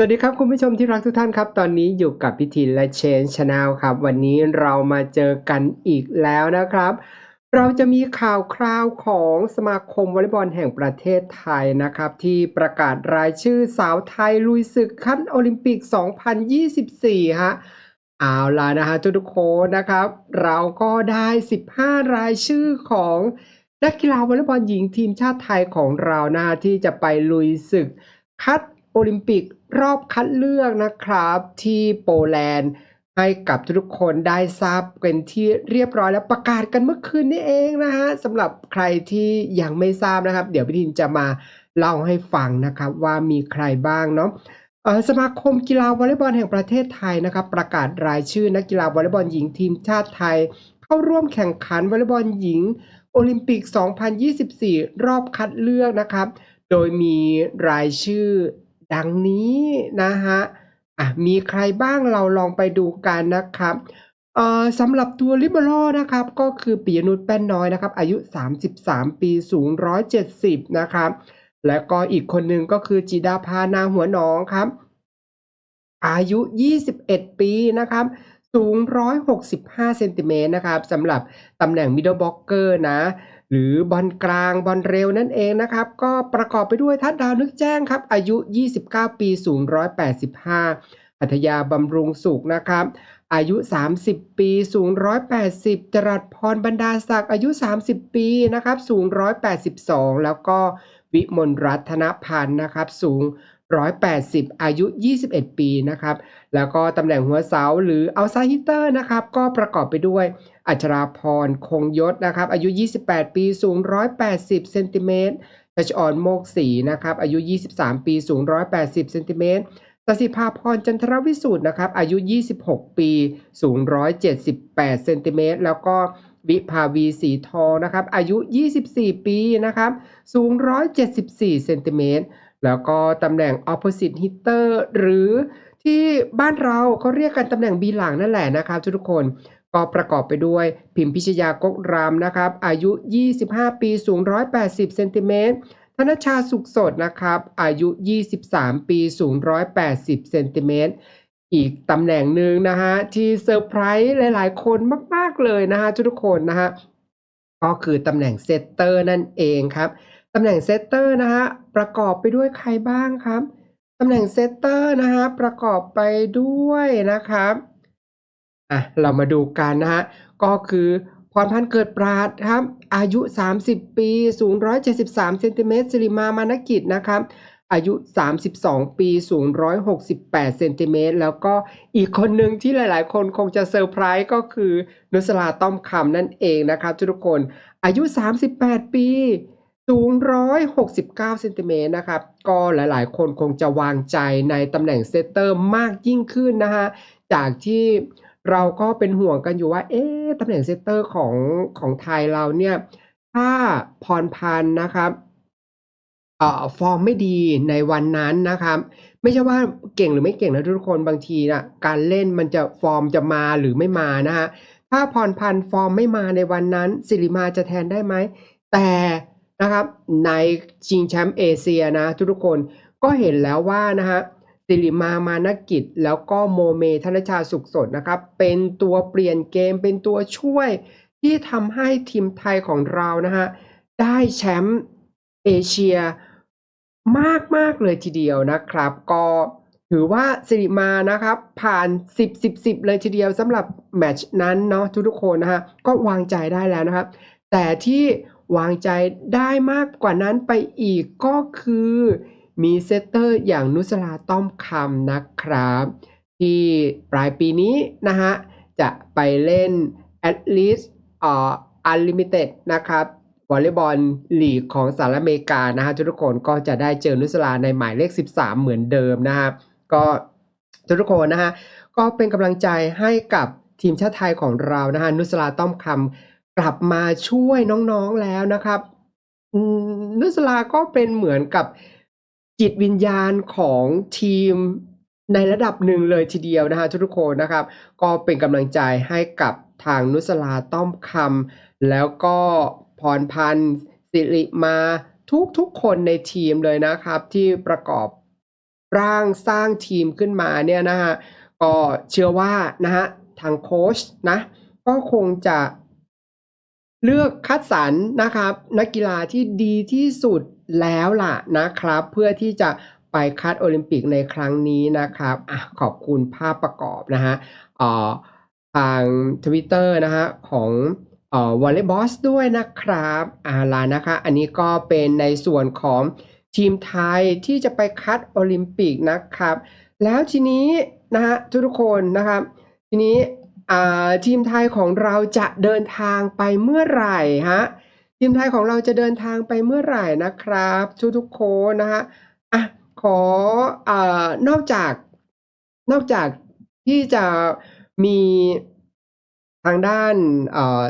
สวัสดีครับคุณผู้ชมที่รักทุกท่านครับ ตอนนี้อยู่กับพิธีและเชนชาแนลครับ วันนี้เรามาเจอกันอีกแล้วนะครับ เราจะมีข่าวคราวของสมาคมวอลเลย์บอลแห่งประเทศไทยนะครับ ที่ประกาศรายชื่อสาวไทยลุยศึกคัดโอลิมปิก 2024 ฮะเอาล่ะนะฮะทุกๆคนนะครับ เราก็ได้ 15 รายชื่อของนักกีฬาวอลเลย์บอลหญิงทีมชาติไทยของเรานะที่จะไปลุยศึกคัดโอลิมปิก รอบคัดเลือกนะครับที่โปแลนด์ให้กับทุกคนได้ทราบเป็นที่เรียบร้อยแล้วประกาศกันเมื่อคืนนี้เองนะฮะสำหรับใครที่ยังไม่ทราบนะครับ เดี๋ยวพี่ทินจะมาเล่าให้ฟังนะครับว่ามีใครบ้างเนาะสมาคมกีฬาวอลเลย์บอลแห่งประเทศไทยนะครับ ประกาศรายชื่อนักกีฬาวอลเลย์บอลหญิงทีมชาติไทย เข้าร่วมแข่งขันวอลเลย์บอลหญิง โอลิมปิก 2024 รอบคัดเลือกนะครับ โดยมีรายชื่อ ดังนี้นะฮะอะมีใครบ้างเราลองไปดูกันนะครับเอ่อสำหรับตัวลิเบโรนะครับก็คือปิยนุชแป้นน้อยนะครับอายุ 33 ปีสูง 170 นะครับแล้วก็อีกคนหนึ่งก็คือจิดาภานาหัวหนองครับ อายุ 21 ปีนะครับสูง 165 เซนติเมตรนะครับสำหรับตำแหน่ง middle blocker นะ หรือบอลกลางบอลเร็วนั่นเองนะครับ ก็ประกอบไปด้วยทัดดาวนึกแจ้งครับ อายุ 29 ปีสูง 185 อัธยาบำรุงสุขนะครับ อายุ 30 ปีสูง 180 จรัสพรบรรดาศักดิ์อายุ 30 ปีนะครับ สูง 182 แล้วก็วิมลรัตนพันธ์นะครับ สูง 180 อายุ 21 ปีนะครับ แล้วก็ตำแหน่งหัวเสาหรือเอาไซฮิเตอร์นะครับ ก็ประกอบไปด้วย อัชราพรคงยศนะครับ อายุ 28 ปี สูง 180 เซนติเมตรชัชออนโมกศรีนะครับ อายุ 23 ปี สูง 180 เซนติเมตรสสิภาพรจันทรวิสูตรนะครับ อายุ 26 ปี สูง 178 เซนติเมตร แล้วก็วิภาวีสีทองนะครับ อายุ 24 ปีนะครับ สูง 174 เซนติเมตร แล้วก็ตำแหน่ง opposite hitter หรือที่บ้านเราเขาเรียกกันตำแหน่งบีหลังนั่นแหละนะครับทุกคนก็ประกอบไปด้วยพิมพิชยากกรามนะครับ อายุ 25 ปีสูง 180 เซนติเมตรธนชาสุขสดนะครับ อายุ 23 ปีสูง 180 เซนติเมตรอีกตำแหน่งหนึ่งนะฮะที่เซอร์ไพรส์หลาย ๆ คนมาก ๆ เลยนะฮะทุกคนนะฮะก็คือตำแหน่งเซตเตอร์นั่นเองครับ ตำแหน่งเซตเตอร์นะฮะประกอบไปด้วยใครบ้างครับตำแหน่งเซตเตอร์นะฮะประกอบไปด้วยนะครับอะเรามาดูกันนะฮะก็คือพรพันธ์เกิดปราดครับ อายุ 30 ปีสูง 173เซนติเมตรสิริมามานกิจนะครับอายุ 32 ปีสูง 168 เซนติเมตร แล้วก็อีกคนหนึ่งที่หลาย ๆ คนคงจะเซอร์ไพรส์ก็คือนุสลาต้อมคำนั่นเองนะครับทุกคน อายุ 38 ปี สูง 169 เซนติเมตรนะครับ ก็หลายๆ คนคงจะวางใจในตำแหน่งเซตเตอร์มากยิ่งขึ้นนะฮะ จากที่เราก็เป็นห่วงกันอยู่ว่า เอ๊ะตำแหน่งเซตเตอร์ของของไทยเราเนี่ย ถ้าพรพันธ์นะครับเอ่อฟอร์มไม่ดีในวันนั้นนะครับ ไม่ใช่ว่าเก่งหรือไม่เก่งนะทุกคนบางทีนะการเล่นมันจะฟอร์มจะมาหรือไม่มานะฮะถ้าพรพันธ์ฟอร์มไม่มาในวันนั้น สิริมาจะแทนได้ไหมแต่ นะครับในชิงแชมป์เอเชียนะทุกคนก็เห็นแล้วว่านะฮะสิริมามานกิจแล้วก็โมเมธนชาสุขสดนะครับ เป็นตัวเปลี่ยนเกมเป็นตัวช่วยที่ทำให้ทีมไทยของเรานะฮะได้แชมป์เอเชียมากมากเลยทีเดียวนะครับ ก็ถือว่าสิริมานะครับ ผ่าน 10 10 10 เลยทีเดียวสำหรับแมตช์นั้นเนาะทุกๆคนนะฮะก็วางใจได้แล้วนะครับ แต่ที่ วางใจได้มากกว่านั้นไปอีกก็คือ มีเซตเตอร์อย่างนุสลาต้อมคำนะครับ ที่ปลายปีนี้นะฮะ จะไปเล่น at least เอ่อ unlimited นะครับวอลเลย์บอลลีกของสหรัฐอเมริกานะฮะทุกคนก็จะได้เจอนุสลาในหมายเลข 13 เหมือนเดิมนะครับก็ทุกคนนะฮะก็เป็นกำลังใจให้กับทีมชาติไทยของเรานะฮะนุสลาต้อมคำ กลับมาช่วยน้องๆแล้วนะครับนุสลาก็เป็นเหมือนกับจิตวิญญาณของทีมในระดับหนึ่งเลยทีเดียวนะฮะทุกคนนะครับ ก็เป็นกำลังใจให้กับทางนุสลาต้อมคำแล้วก็พรพันธ์สิริมาทุกๆคนในทีมเลยนะครับ ที่ประกอบร่างสร้างทีมขึ้นมาเนี่ยนะฮะก็เชื่อว่านะฮะทางโค้ชนะก็คงจะ เลือกคัดสรรนะครับ นักกีฬาที่ดีที่สุดแล้วล่ะนะครับ เพื่อที่จะไปคัดโอลิมปิกในครั้งนี้นะครับอขอบคุณภาพประกอบนะฮะอ่อทาง Twitter นะฮะของอ่อวอลเลย์บอสด้วยนะครับอ่าล่ะนะคะ อันนี้ก็เป็นในส่วนของทีมไทยที่จะไปคัดโอลิมปิกนะครับ แล้วทีนี้นะฮะทุกคนนะครับ ทีนี้ ทีมไทยของเราจะเดินทางไปเมื่อไหร่ฮะทีมไทยของเราจะเดินทางไปเมื่อไหร่นะครับทุกๆคนนะฮะอะขอเอ่อนอกจากนอกจากที่จะมีทางด้านเอ่อ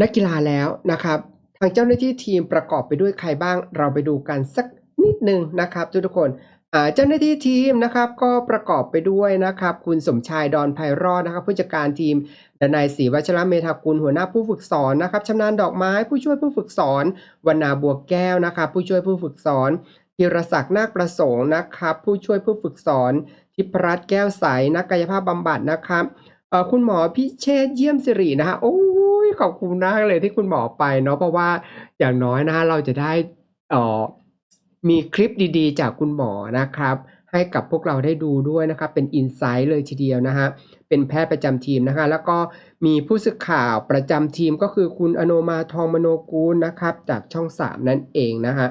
นักกีฬาแล้วนะครับ ทางเจ้าหน้าที่ทีมประกอบไปด้วยใครบ้าง เราไปดูกันสักนิดหนึ่งนะครับทุกๆคน เจ้าหน้าที่ทีมนะครับก็ประกอบไปด้วยนะครับ คุณสมชายดอนไพรอดนะครับ ผู้จัดการทีมดนายศรีวัชระเมธากุลหัวหน้าผู้ฝึกสอนนะครับชำนาญดอกไม้ผู้ช่วยผู้ฝึกสอนวรรณาบัวแก้วนะครับ ผู้ช่วยผู้ฝึกสอนธีรศักดิ์นาคประสงค์นะครับ ผู้ช่วยผู้ฝึกสอนทิพรัตน์แก้วใสนักกายภาพบำบัดนะครับคุณหมอพิเชษเยี่ยมสิรินะฮะโอ้ยขอบคุณมากเลยที่คุณหมอไปเนาะเพราะว่าอย่างน้อยนะฮะเราจะได้อ่อ มีคลิปดีๆ จากคุณหมอนะครับ ให้กับพวกเราได้ดูด้วยนะครับ เป็นอินไซต์เลยทีเดียวนะฮะเป็นแพทย์ประจำทีมนะคะ แล้วก็มีผู้สื่อข่าวประจำทีมก็คือคุณอโนมาทองมโนกูลนะครับ จากช่อง 3 นั่นเองนะฮะ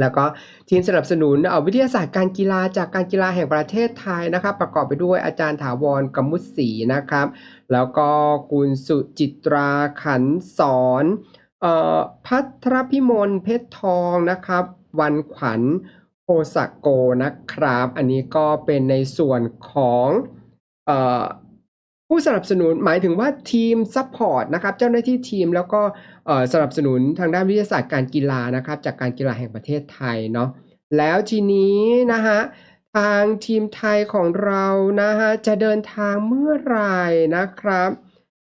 แล้วก็ทีมสนับสนุนเอ่อวิทยาศาสตร์การกีฬาจากการกีฬาแห่งประเทศไทยนะครับ ประกอบไปด้วยอาจารย์ถาวรกมุตศรีนะครับ แล้วก็คุณสุจิตราขันสอนเอ่อพัทรพิมลเพชรทองนะครับ วันขวัญโพสโกนะครับ อันนี้ก็เป็นในส่วนของออผู้สนับสนุนหมายถึงว่าทีมซัพพอร์ตนะครับเจ้าหน้าที่ทีมแล้วก็สนับสนุนทางด้านวิทยาศาสตร์การกีฬานะครับ จากการกีฬาแห่งประเทศไทยเนาะแล้วทีนี้นะฮะทางทีมไทยของเรานะฮะจะเดินทางเมื่อไหร่นะครับ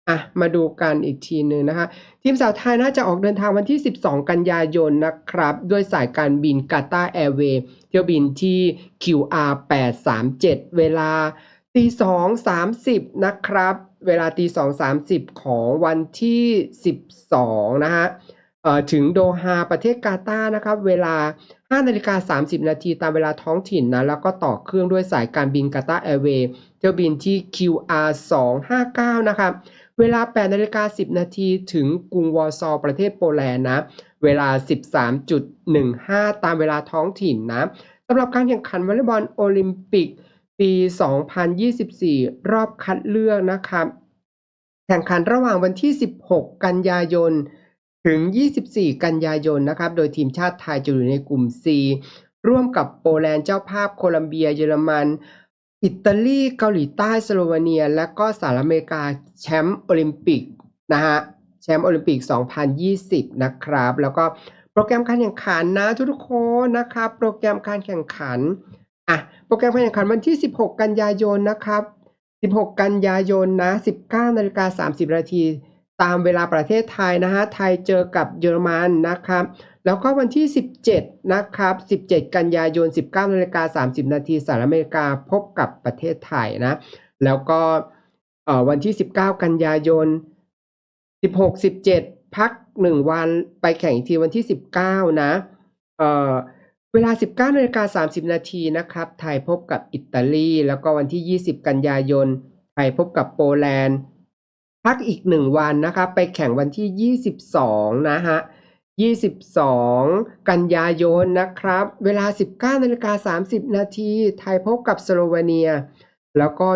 อะมาดูกันอีกทีหนึ่งนะคะ ทีมสาวไทยน่าจะออกเดินทางวันที่ 12 กันยายนนะครับ ด้วยสายการบินกาตาร์แอร์เวย์เที่ยวบินที่ QR 837 เวลาตี2 30นะครับ เวลาตี2 30ของวันที่12นะฮะถึงโดฮาประเทศกาตาร์นะครับ เวลา5นาฬิกา30 นาทีตามเวลาท้องถิ่นนะ แล้วก็ต่อเครื่องด้วยสายการบินกาตาร์แอร์เวย์เที่ยวบินที่ QR 259 นะครับ เวลา8นาฬิกา10 นาทีถึงกรุงวอร์ซอประเทศโปแลนด์นะ เวลา 13.15 ตามเวลาท้องถิ่นนะสำหรับการแข่งขันวอลเลย์บอลโอลิมปิกปี 2024 รอบคัดเลือกนะครับแข่งขันระหว่างวันที่ 16 กันยายน ถึง 24 กันยายนนะครับ โดยทีมชาติไทยจะอยู่ในกลุ่ม C ร่วมกับโปแลนด์เจ้าภาพโคลัมเบียเยอรมัน อิตาลีเกาหลีใต้สโลวาเนีย และก็สหรัฐอเมริกาแชมป์โอลิมปิกนะฮะแชมป์โอลิมปิก 2020 นะครับ แล้วก็โปรแกรมการแข่งขันนะทุกคนนะครับ โปรแกรมการแข่งขันอะโปรแกรมการแข่งขันวันที่ 16 กันยายนนะครับ 16 กันยายนนะ 19นาฬิกา30นาที ตามเวลาประเทศไทยนะฮะไทยเจอกับเยอรมันนะครับแล้วก็วันที่ 17 นะครับ 17 กันยายน 19นาฬิกา30 นาทีสหรัฐอเมริกาพบกับประเทศไทยนะ แล้วก็วันที่ 19 กันยายน 16 17 พัก 1 วันไปแข่งอีกทีวันที่ 19 นะเอ่อเวลา 19นาฬิกา30 นาทีนะครับ ไทยพบกับอิตาลี แล้วก็วันที่ 20 กันยายน ไทยพบกับโปแลนด์ พักอีก1วันนะครับไปแข่งวันที่ 22 นะฮะ 22 กันยายนนะครับ เวลา 19นาฬิกา30 นาทีไทยพบกับสโลวาเนีย แล้วก็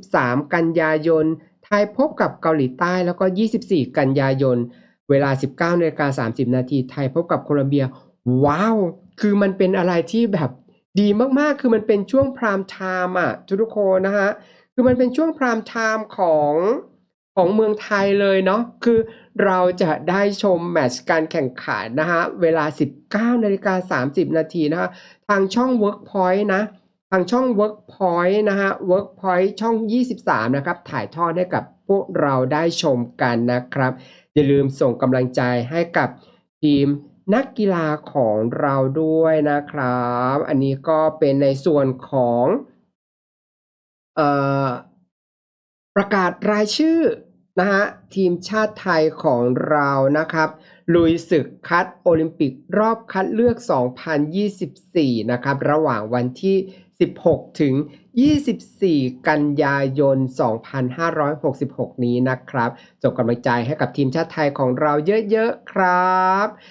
23 กันยายนไทยพบกับเกาหลีใต้แล้วก็ 24 กันยายน เวลา 19นาฬิกา30 นาทีไทยพบกับโคลัมเบีย ว้าว คือมันเป็นอะไรที่แบบดีมากๆ คือมันเป็นช่วงพรามไทม์อะทุกคนนะฮะ คือมันเป็นช่วงพรามไทม์ของ ของเมืองไทยเลยเนาะคือเราจะได้ชมแมตช์การแข่งขันนะฮะเวลา 19นาฬิกา30 นาทีนะฮะทางช่อง Workpoint นะ ทางช่อง Workpoint นะฮะ Workpoint ช่อง 23 นะครับ ถ่ายทอดให้กับพวกเราได้ชมกันนะครับ อย่าลืมส่งกำลังใจให้กับทีมนักกีฬาของเราด้วยนะครับ อันนี้ก็เป็นในส่วนของเอ่อ ประกาศรายชื่อนะฮะทีมชาติไทยของเรานะครับ ลุยศึกคัดโอลิมปิกรอบคัดเลือก 2024 นะครับ ระหว่างวันที่ 16 ถึง 24 กันยายน 2566 นี้นะครับส่งกำลังใจให้กับทีมชาติไทยของเราเยอะ ๆ ครับ